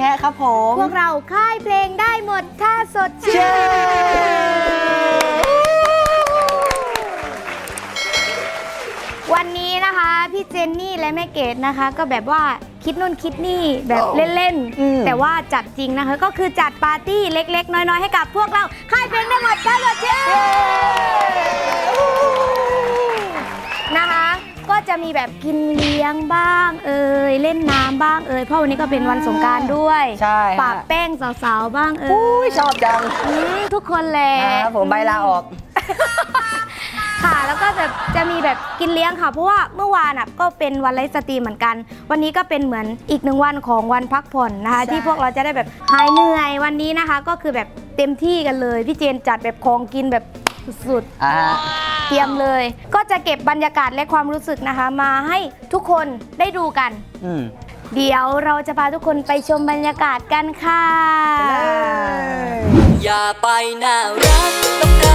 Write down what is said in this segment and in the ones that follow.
แฮะครับผม พวกเราค่ายเพลงได้หมดถ้าสดชื่นวันนี้นะคะ พี่เจนนี่และแม่เกดนะคะ ก็แบบว่าคิดนู่นคิดนี่แบบเล่นๆแต่ว่าจัดจริงนะคะ ก็คือจัดปาร์ตี้เล็ก ๆ น้อย ๆ ให้กับพวกเราค่ายเพลงได้หมดถ้าสดชื่น จะมีแบบกินเลี้ยงบ้างเอ่ยเล่นน้ำบ้างเอ่ยเพราะวันนี้ก็เป็นวันสงกรารด้วยใช่ฮะปากแป้งสาวๆบ้างเอ่อุ้ยยชอบจังอืมทุกคนแหละครับผมใบลาออก ค่ะ แล้วก็แบบจะมีแบบกินเลี้ยงค่ะ เพราะว่าเมื่อวานอะก็เป็นวันไลฟ์สตรีมเหมือนกัน วันนี้ก็เป็นเหมือนอีกหนึ่งวันของวันพักผ่อนนะคะใช่ที่พวกเราจะได้แบบหายเหนื่อยวันนี้นะคะ ก็คือแบบเต็มที่กันเลยพี่เจนจัดแบบของกินแบบสุดอ่าฮะๆ เตรียมเลย ก็จะเก็บบรรยากาศและความรู้สึกนะคะ มาให้ทุกคนได้ดูกัน อืมเดี๋ยวเราจะพาทุกคนไปชมบรรยากาศกันค่ะ อย่าไปน่ารักกับใคร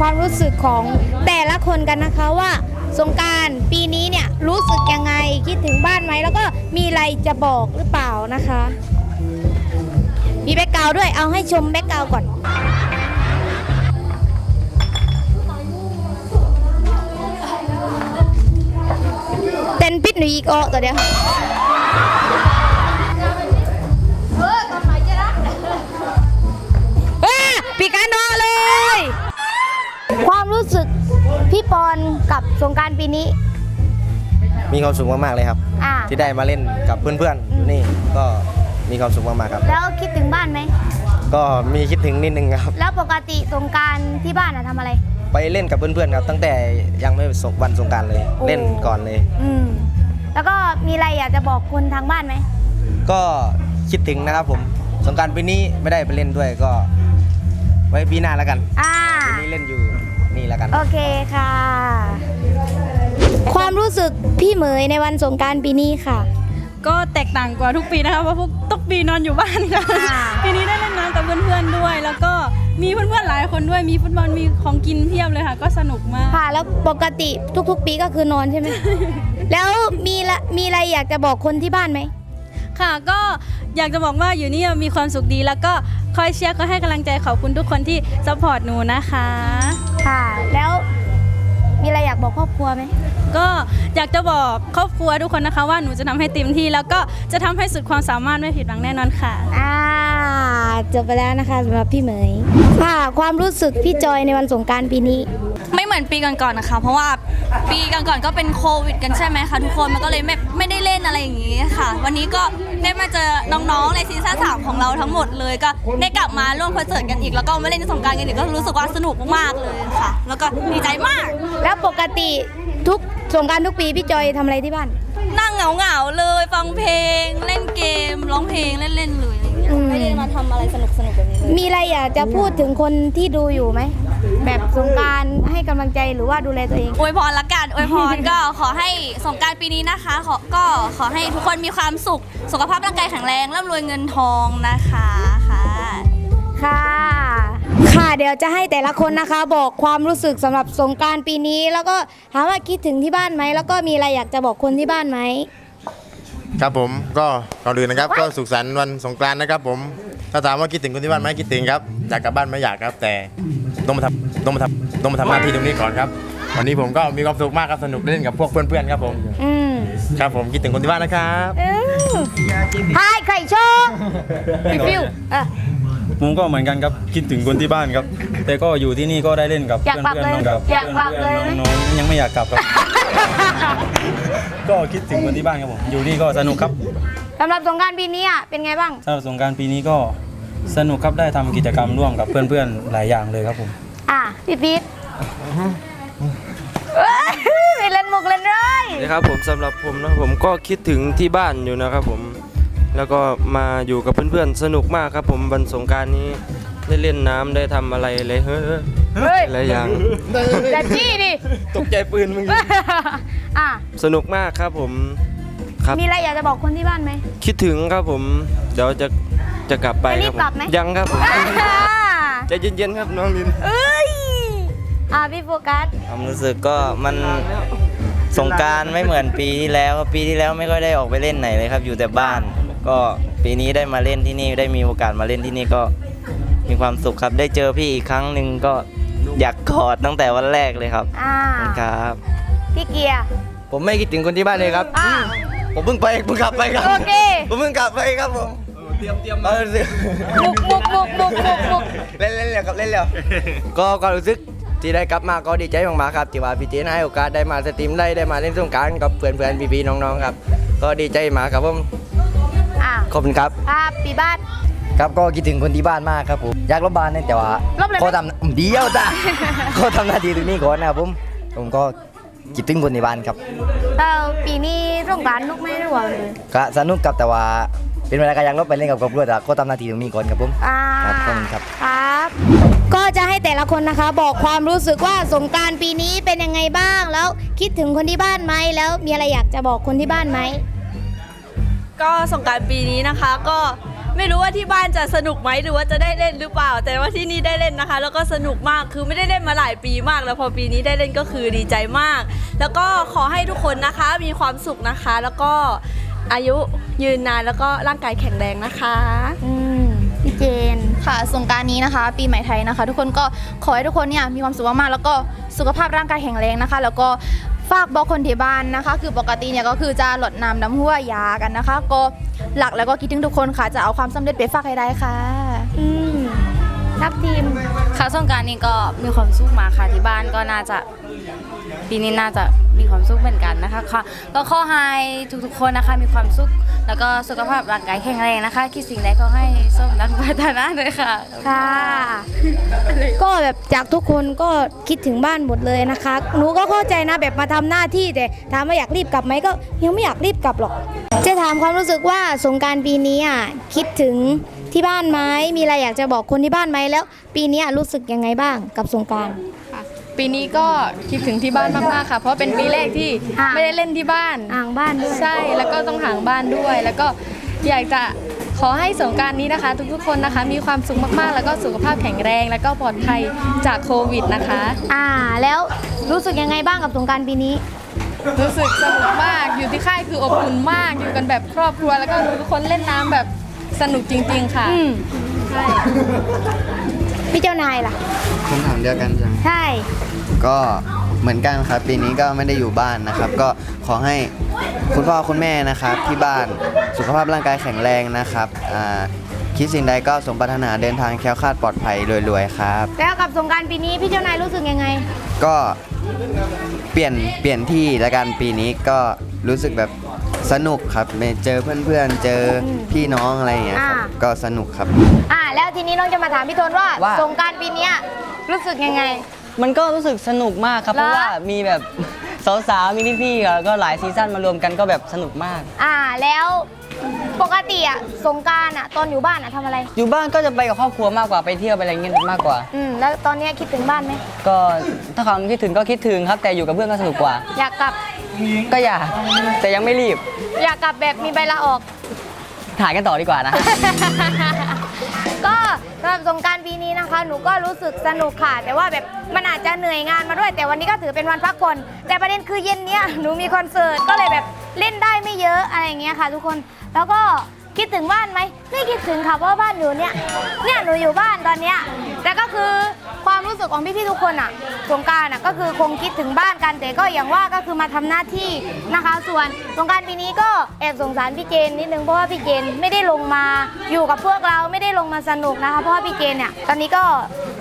ความรู้สึกของแต่ละคนกันนะคะว่าสงการปีนี้เนี่ยรู้สึกยังไงคิดถึงบ้านไหมแล้วก็มีอะไรจะบอกหรือเปล่านะคะ มีแบ็กกราวด้วยเอาให้ชมแบ็กกราวก่อนเต้นปิดหนูอีกอ้อตัวเดียว พี่ปอนกับสงกรารปีนี้ มีความสุขมากๆเลยครับ อ่า ที่ได้มาเล่นกับเพื่อนๆอยู่นี่ก็มีความสุขมากๆครับ แล้วคิดถึงบ้านไหม ก็มีคิดถึงนิดนึงครับ แล้วปกติสงกรารที่บ้านอะทำอะไร ไปเล่นกับเพื่อนๆครับ ตั้งแต่ยังไม่สงวันสงกรารเลยโอ้ เล่นก่อนเลย อืม แล้วก็มีอะไรอยากจะบอกคนทางบ้านไหม ก็คิดถึงนะครับผมสงกรารปีนี้ไม่ได้ไปเล่นด้วยก็ ไว้ปีหน้าแล้วกันอ่า ปีนี้เล่นอยู่ นี่แล้วกัน โอเคค่ะ ความรู้สึกพี่เหมยในวันสงกรารปีนี้ค่ะ ก็แตกต่างกว่าทุกปีนะคะเพราะพวกทุกปีนอนอยู่บ้านค่ะอ่าปีนี้ได้เล่นน้ำกับเพื่อนๆด้วย แล้วก็มีเพื่อนๆหลายคนด้วยมีฟุตบอลมีของกินเพียบเลยค่ะ ก็สนุกมาก ค่ะ แล้วปกติทุกๆ ปีก็คือนอนใช่ไหม แล้วมีละมีอะไรอยากจะบอกคนที่บ้านไหม ค่ะก็อยากจะบอกว่าอยู่นี่มีความสุขดีแล้วก็คอยเชียร์คอยให้กำลังใจขอบคุณทุกคนที่ซัพพอร์ตหนูนะคะ ค่ะ แล้วมีอะไรอยากบอกครอบครัวไหมก็อยากจะบอกครอบครัวทุกคนนะคะว่าหนูจะทำให้เต็มที่ แล้วก็จะทำให้สุดความสามารถไม่ผิดหวังแน่นอนค่ะ อ่าจบไปแล้วนะคะสำหรับพี่เหมยค่ะความรู้สึกพี่จอยในวันสงกรารปีนี้ไม่เหมื อนปีก่อนๆนะคะ เพราะว่าปีก่อนๆก็เป็นโควิด กันใช่ไหมคะทุกคนมันก็เลยไม่ไม่ได้เล่นอะไรอย่างนี้ค่ะ วันนี้ก็ได้มาเจอน้องๆในซีซั่นสามของเราทั้งหมดเลยก็ได้กลับมาร่วมคอนเสิร์ตกันอีก แล้วก็มาเล่นสงกรารกันอีกก็รู้สึกว่าสนุกมากๆเลยค่ะ แล้วก็ดีใจมาก แล้วปกติทุกสงกรารทุกปีพี่จอยทำอะไรที่บ้าน นั่งเหงาๆเลยฟังเพลง เล่นเกมร้องเพลงเล่นๆเลยอะไรอย่างเงี้ยอืม ไม่ได้มาทำอะไรสนุกๆแบบนี้เลย มีอะไรอยากจะพูดถึงคนที่ดูอยู่ไหม แบบสงกรารให้กำลังใจหรือว่าดูแลตัวเอง อวยพรละกันอวยพรก็ ขอให้สงกรารปีนี้นะคะขอก็ขอให้ทุกคนมีความสุข สุขภาพร่างกายแข็งแรงร่ำรวยเงินทองนะคะค่ะค่ะ ค่ะเดี๋ยวจะให้แต่ละคนนะคะ บอกความรู้สึกสำหรับสงกรารปีนี้ แล้วก็ถามว่าคิดถึงที่บ้านไหมแล้วก็มีอะไรอยากจะบอกคนที่บ้านไหม ครับผมก็ก่อนอื่นนะครับ ก็สุขสันต์วันสงกรานต์นะครับ ผมถ้าถามว่าคิดถึงคนที่บ้านไหมคิดถึงครับอยากกลับบ้านไม่อยากครับ แต่ต้องมาทำต้องมาทำต้องมาทำหน้าที่ตรงนี้ก่อนครับ วันนี้ผมก็มีความสุขมากครับสนุกเล่นกับพวกเพื่อนๆครับผมอืมครับผมคิดถึงคนที่บ้านนะครับเออทายไข่โชว์พี่ฟิวเออ ผมก็เหมือนกันครับคิดถึงคนที่บ้านครับ แต่ก็อยู่ที่นี่ก็ได้เล่นกับอยากกลับเพื่อนๆน้องกับเลยอยากกลับเลยพื่อนๆน้องๆยังไม่อยากกลับครับ ก็คิดถึงคนที่บ้านครับผมอยู่นี่ก็สนุกครับสำหรับสงกรารปีนี้อะเป็นไงบ้าง สำหรับสงกรารปีนี้ก็สนุกครับได้ทำกิจกรรมร่วมกับเพื่อนๆหลายอย่างเลยครับผม อะพี่พีทเอ้ยไม่เล่นมุกเล่นเลยนะครับผมสำหรับผมนะผมก็คิดถึงที่บ้านอยู่นะครับผมแล้วก็มาอยู่กับเพื่อนๆสนุกมากครับผมวันสงกรารนี้ ได้เล่นน้ำได้ทำอะไรเลยเฮ้ยเฮ้ยหลายอย่างแต่จี้ดิ ตกใจปืนมึงอะ สนุกมากครับผมครับ มีอะไรอยากจะบอกคนที่บ้านไหม คิดถึงครับผม เดี๋ยวจะจะกลับไปจะรีครับบกลับไหม ยังครับผมอ่าใจเย็นๆครับน้องลิน เอ้ย อะพี่โฟกัส ความรู้สึกก็มันสงกรารไม่เหมือนปีที่แล้วครับปีที่แล้วไม่ค่อยได้ออกไปเล่นไหนเลยครับ อยู่แต่บ้าน ก็ปีนี้ได้มาเล่นที่นี่ได้มีโอกาสมาเล่นที่นี่ก็ มีความสุขครับได้เจอพี่อีกครั้งหนึ่งก็อยากกอดตั้งแต่วันแรกเลยครับอ่าขอบคุณครับ พี่เกียร์ผมไม่คิดถึงคนที่บ้านเลยครับ อ่าผมเพิ่งไปเพิ่งกลับไปครับ โอเคผมเพิ่งกลับไปครับผมเตรียมเตรียมมาเมุกมุกมุกมุกมุกมุกล่นเล่นเลยครับเล่นเลยก็ความรู้สึกที่ได้กลับมาก็ดีใจมากๆครับที่ว่าพี่เจนให้โอกาสได้มาสตรีมได้ได้มาเล่นสงกรารกับเพื่อนๆพี่ๆน้องๆครับ ก็ดีใจมากครับผมอะขอบคุณครับ ภาพปีบ้าน ครับก็คิดถึงคนที่บ้านมากครับผมอยากรบบ้านนะแต่ว่าลบเลยไหมก็ทำเดียวจ้ะก็ทำหน้าที่ตรงนี้ก่อนนะครับผมผมก็คิดถึงคนที่บ้านครับเออปีนี้สงกรารนุกไหม่รู้ว่าเลยก็สนุกกับแต่ว่าเป็นเวลาการยังลบไปเล่นกับครอบครัวแต่ก็ทำหน้าที่ตรงนี้ก่อนครับผม อ่าครับขอบคุณครับ ครับ ก็จะให้แต่ละคนนะคะ บอกความรู้สึกว่าสงกรารปีนี้เป็นยังไงบ้าง แล้วคิดถึงคนที่บ้านไหมแล้วมีอะไรอยากจะบอกคนที่บ้านไหมก็สงกรารปีนี้นะคะก็ ไม่รู้ว่าที่บ้านจะสนุกไหมหรือว่าจะได้เล่นหรือเปล่า แต่ว่าที่นี่ได้เล่นนะคะ แล้วก็สนุกมากคือไม่ได้เล่นมาหลายปีมาก แล้วพอปีนี้ได้เล่นก็คือดีใจมาก แล้วก็ขอให้ทุกคนนะคะมีความสุขนะคะ แล้วก็อายุยืนนานแล้วก็ร่างกายแข็งแรงนะคะ อืมพี่เจนค่ะสงกรารนี้นะคะ ปีใหม่ไทยนะคะ ทุกคนก็ขอให้ทุกคนเนี่ยมีความสุขมากๆแล้วก็สุขภาพร่างกายแข็งแรงนะคะ แล้วก็ ฝากบอกคนที่บ้านนะคะ คือปกติเนี่ยก็คือจะหลดน้ำน้ำหัวยากันนะคะ ก็หลักแล้วก็คิดถึงทุกคนค่ะ จะเอาความสำเร็จไปฝากให้ได้ค่ะอืมทัพทีมค่ะสงกรารนี้ก็มีความสุขมากค่ะที่บ้านก็น่าจะปีนี้น่าจะมีความสุขเหมือนกันนะคะค่ะก็ขอให้ทุกๆคนนะคะมีความสุข แล้วก็สุขภาพร่างกายแข็งแรงนะคะ คิดสิ่งใดก็ให้ส้มดังปรารถนาเลยค่ะ ค่ะ ก็แบบจากทุกคนก็คิดถึงบ้านหมดเลยนะคะ หนูก็เข้าใจนะแบบมาทำหน้าที่แต่ถามว่าอยากรีบกลับไหมก็ยังไม่อยากรีบกลับหรอก จะถามความรู้สึกว่าสงกรารปีนี้อะคิดถึงที่บ้านไหมมีอะไรอยากจะบอกคนที่บ้านไหมแล้ว ปีนี้รู้สึกยังไงบ้างกับสงกราร ปีนี้ก็คิดถึงที่บ้านมากๆค่ะ เพราะเป็นปีแรกที่ค่ะไม่ได้เล่นที่บ้าน อ่างบ้านด้วย ใช่แล้วก็ต้องห่างบ้านด้วย แล้วก็อยากจะขอให้สงกรารนี้นะคะ ทุกๆคนนะคะ มีความสุขมากๆ แล้วก็สุขภาพแข็งแรง แล้วก็ปลอดภัยจากโควิดนะคะ อ่า แล้วรู้สึกยังไงบ้างกับสงกรารปีนี้ รู้สึกสนุกมากอยู่ที่ค่ายคืออบอุ่นมากอยู่กันแบบครอบครัว แล้วก็ทุกคนเล่นน้ำแบบสนุกจริง ๆ ค่ะ อืมใช่ พี่เจ้านายล่ะ คำถามเดียวกันจังใช่ ก็เหมือนกันครับ ปีนี้ก็ไม่ได้อยู่บ้านนะครับ ก็ขอให้คุณพ่อคุณแม่นะครับ ที่บ้านสุขภาพร่างกายแข็งแรงนะครับอ่าคิดสิ่งใดก็สมปรารถนาเดินทางแคล้วคลาดปลอดภัยรวยๆครับ แล้วกับสงกรารปีนี้พี่เจ้านายรู้สึกยังไง ก็เปลี่ยนเปลี่ยนที่และกันปีนี้ก็รู้สึกแบบ สนุกครับเจอเพื่อนๆ เจอพี่น้องอะไรอย่างเงี้ยครับ อ่า ก็สนุกครับ อ่าแล้วทีนี้น้องจะมาถามพี่โทนว่าว่า สงกรารปีเนี้ยรู้สึกยังไง มันก็รู้สึกสนุกมากครับ เหรอ เพราะว่ามีแบบ สาวๆมีพี่ๆอะก็หลายซีซั่นมารวมกันก็แบบสนุกมาก อ่าแล้วปกติอะสงกรารอะตอนอยู่บ้านอะทำอะไร อยู่บ้านก็จะไปกับครอบครัวมากกว่าไปเที่ยวไปอะไรเงี้ยมากกว่า อืมแล้วตอนเนี้ยคิดถึงบ้านไหมก็ถ้าความคิดถึงก็คิดถึงครับ แต่อยู่กับเพื่อนก็สนุกกว่า อยากกลับ ก็อยากแต่ยังไม่รีบ อยากกลับแบบมีใบลาออก ถ่ายกันต่อดีกว่านะ ก็สำหรับสงกรารปีนี้นะคะ หนูก็รู้สึกสนุกค่ะ แต่ว่าแบบมันอาจจะเหนื่อยงานมาด้วย แต่วันนี้ก็ถือเป็นวันพักผ่อนแต่ประเด็นคือเย็นเนี้ยหนูมีคอนเสิร์ตก็เลยแบบเล่นได้ไม่เยอะอะไรอย่างเงี้ยค่ะ ทุกคนแล้วก็คิดถึงบ้านไหมไม่คิดถึงค่ะเพราะว่าบ้านหนูเนี่ยเนี่ยหนูอยู่บ้านตอนเนี้ยแต่ก็คือ ความรู้สึกของพี่ๆทุกคนอะสงการอะก็คือคงคิดถึงบ้านกันแต่ก็อย่างว่าก็คือมาทำหน้าที่นะคะ ส่วนสงการปีนี้ก็แอบสงสารพี่เจนนิดนึงเพราะว่าพี่เจนไม่ได้ลงมาอยู่กับพวกเราไม่ได้ลงมาสนุกนะคะเพราะว่าพี่เจนเนี่ยตอนนี้ก็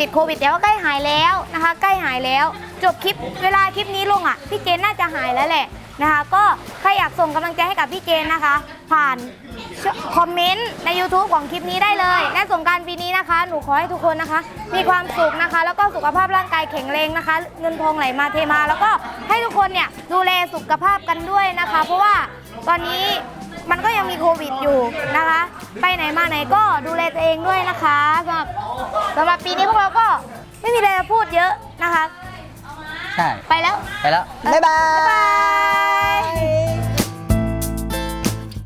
ติดโควิดแต่ว่าใกล้หายแล้วนะคะ ใกล้หายแล้ว จบคลิปเวลาคลิปนี้ลงอะพี่เจนน่าจะหายแล้วแหละนะคะ ก็ใครอยากส่งกำลังใจให้กับพี่เจนนะคะ ผ่าน คอมเมนต์ใน YouTube ของคลิปนี้ได้เลย และสงกรารปีนี้นะคะ หนูขอให้ทุกคนนะคะ มีความสุขนะคะ แล้วก็สุขภาพร่างกายแข็งแรงนะคะ เงินทองไหลมาเทมา แล้วก็ให้ทุกคนเนี่ยดูแลสุขภาพกันด้วยนะคะ เพราะว่าตอนนี้มันก็ยังมีโควิดอยู่นะคะ ไปไหนมาไหนก็ดูแลตัวเองด้วยนะคะสำหรับสำหรับปีนี้พวกเราก็ไม่มีอะไรจะพูดเยอะนะคะ ใช่ ไปแล้ว ไปแล้ว บ๊ายบาย